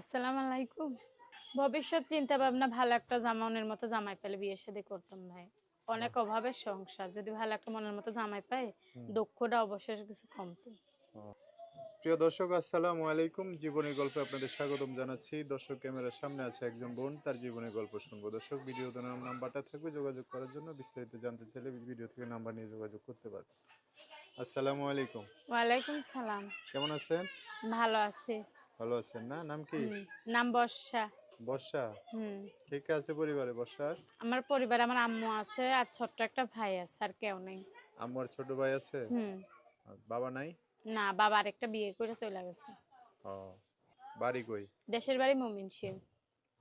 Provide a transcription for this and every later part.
আসসালামু আলাইকুম। ভবিষ্যৎ চিন্তা ভাবনা ভালো একটা জামানের মতো জামাই পেলে বিয়ে শাদী করতাম ভাই। অনেক অভাবের সংসার যদি ভালো একটা মনের মতো জামাই পাই। দুঃখটা অবশেষ কিছু কমতো। প্রিয় দর্শক আসসালামু আলাইকুম। জীবনের গল্পে আপনাদের স্বাগতম জানাচ্ছি। দর্শক ক্যামেরার সামনে আছে একজন বোন তার জীবনের গল্প শুনব। দর্শক ভিডিও নাম নাম্বারটা থাকবে যোগাযোগ করার জন্য বিস্তারিত জানতে চাইলে ভিডিও থেকে নাম্বার নিয়ে যোগাযোগ করতে পারবেন আসসালামু আলাইকুম। ওয়ালাইকুম সালাম। কেমন আছেন? ভালো আছি। ভালো আছেন না? নাম কি? নাম বর্ষা। বর্ষা? হুম। কে কে আছে পরিবারে বর্ষার? আমার পরিবারে আমার আম্মু আছে আর ছোট্ট একটা ভাই আছে আর কেউ নেই। আমার ছোট ভাই আছে? হুম। বাবা নাই? না বাবা আরেকটা বিয়ে করে চলে গেছে। ও বাড়ি কই? দেশের বাড়ি মমিন সিং।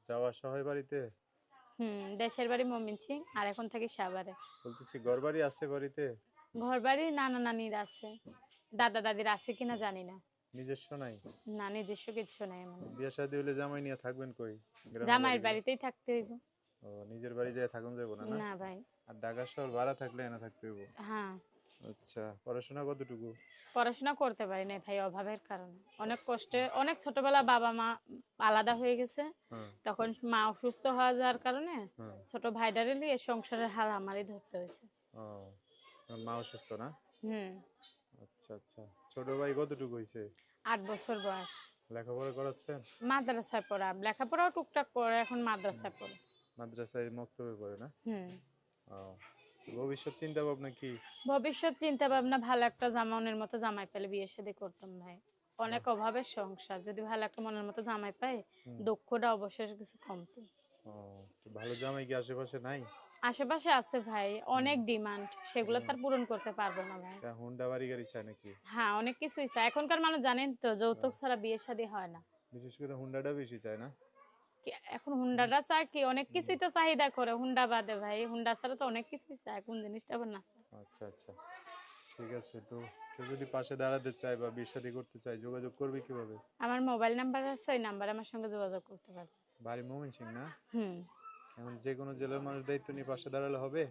যাওয়া বাড়িতে? হুম দেশের বাড়ি মমিন সিং আর এখন থাকি সাভারে। বলতেছি ঘর বাড়ি আছে বাড়িতে? ঘর বাড়ি নানা নানির আছে। দাদা দাদির আছে কিনা জানি না। নিজস্ব নাই? না নিজস্ব কিছু নাই এমন বিয়ে শাদী হলে জামাই নিয়ে থাকবেন কই? জামাইয়ের বাড়িতেই থাকতে হইব। ও নিজের বাড়ি যায় থাকুন যাব না না? ভাই। আর ঢাকা শহর ভাড়া থাকলে এনে থাকতে হইব? হ্যাঁ। আচ্ছা পড়াশোনা কতটুকু? পড়াশোনা করতে পারি না ভাই অভাবের কারণে। অনেক কষ্টে অনেক ছোটবেলা বাবা মা আলাদা হয়ে গেছে। হ্যাঁ। তখন মা অসুস্থ হওয়া যাওয়ার কারণে হ্যাঁ। ছোট ভাইডারে নিয়ে সংসারের হাল আমারই ধরতে হয়েছে। ও মা অসুস্থ না? হুম। আচ্ছা আচ্ছা। ছোট ভাই কতটুকু হয়েছে আট বছর বয়স। লেখাপড়া করাচ্ছেন? মাদ্রাসায় পড়া। লেখাপড়াও টুকটাক করে এখন মাদ্রাসায় পড়ে। মাদ্রাসায় মক্তবে পড়ে না? হুম। ও ভবিষ্যৎ চিন্তা ভাবনা কি? ভবিষ্যৎ চিন্তা ভাবনা ভালো একটা জামানের মতো জামাই পেলে বিয়ে শাদী করতাম ভাই। অনেক অভাবের সংসার। যদি ভালো একটা মনের মতো জামাই পাই হুম। দুঃখটা অবশেষ কিছু কমতো। ও ভালো জামাই কি আশেপাশে নাই? আশেপাশে আছে ভাই অনেক ডিমান্ড সেগুলো তার পূরণ করতে পারব না ভাই। হুন্ডা বাড়ি গাড়ি চায় নাকি? হ্যাঁ অনেক কিছুই চাই এখনকার মানুষ জানেন তো যৌতুক ছাড়া বিয়ে শাদী হয় না। বিশেষ করে হুন্ডাটা বেশি চায় না? এখন হুন্ডাটা চায় কি? অনেক কিছুই তো চাহিদা করে হুন্ডা বাদে ভাই। হুন্ডা ছাড়া তো অনেক কিছুই চায় কোন জিনিসটা আবার না আচ্ছা আচ্ছা। ঠিক আছে তো কেউ যদি পাশে দাঁড়াতে চায় বা বিয়ে শাদী করতে চায় যোগাযোগ করবে কীভাবে? আমার মোবাইল নাম্বার আছে ওই নাম্বারে আমার সঙ্গে যোগাযোগ করতে পারবে। বাড়ি মোমিন সিং না? হুম। এখন যে কোনো জেলার মানুষ দায়িত্ব নিয়ে পাশে দাঁড়ালে হবে?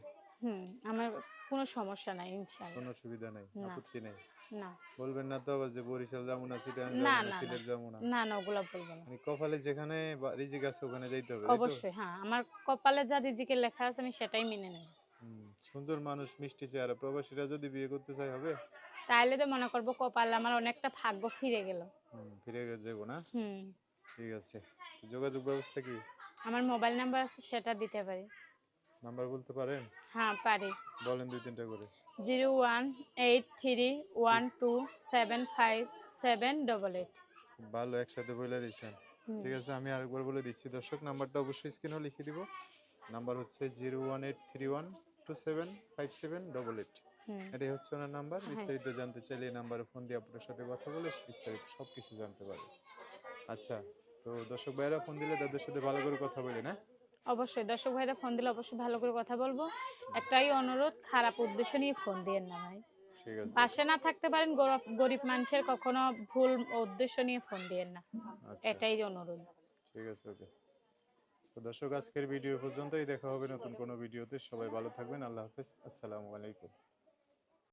হুম আমার কোনো সমস্যা নাই ইনশাআল্লাহ। কোনো সুবিধা নাই। আপত্তি নেই? না। বলবেন না তো আবার যে বরিশাল যাব না সিলেট না, যাব না না, সিলেট যাব না না না ওগুলো বলব না। মানে কপালে যেখানে রিজিক আছে ওখানে যাইতে হবে অবশ্যই হ্যাঁ আমার কপালে যা রিজিকে লেখা আছে আমি সেটাই মেনে নেব। সুন্দর মানুষ মিষ্টি চেহারা। প্রবাসীরা যদি বিয়ে করতে চাই হবে? তাইলে তো মনে করব কপাল আমার অনেকটা ভাগ্য ফিরে গেল। ফিরে যাব না? হুম। ঠিক আছে। যোগাযোগ ব্যবস্থা কি? আমার মোবাইল নাম্বার আছে সেটা দিতে পারি। নাম্বার বলতে পারেন? হ্যাঁ পারি। বলেন দুই তিনটা করে। Zero one eight three one two seven five seven double eight. ভালো একসাথে বলে দিয়েছেন ঠিক আছে আমি আরেকবার বলে দিচ্ছি। দর্শক নাম্বারটা অবশ্যই স্ক্রিনেও লিখে দিব। নাম্বার হচ্ছে zero one eight three one two seven five seven double eight. এটাই হচ্ছে ওনার নাম্বার। হ্যাঁ। বিস্তারিত জানতে চাইলে এই নাম্বারে ফোন দিয়ে আপনার সাথে কথা বলে বিস্তারিত সব কিছু জানতে পারবে। আচ্ছা তো দর্শক ভাইরা ফোন দিলে তাদের সাথে ভালো করে কথা বলে না? অবশ্যই দর্শক ভাইরা ফোন দিলে অবশ্যই ভালো করে কথা বলব। একটাই অনুরোধ খারাপ উদ্দেশ্য নিয়ে ফোন দিয়েন না ভাই। ঠিক আছে। পাশে না থাকতে পারেন গরিব মানুষের কখনো ভুল উদ্দেশ্য নিয়ে ফোন দিয়েন না। আচ্ছা। এটাই অনুরোধ। ঠিক আছে ওকে। তো দর্শক আজকের ভিডিও পর্যন্তই। দেখা হবে নতুন কোনো ভিডিওতে। সবাই ভালো থাকবেন। আল্লাহ হাফেজ। আসসালামু আলাইকুম।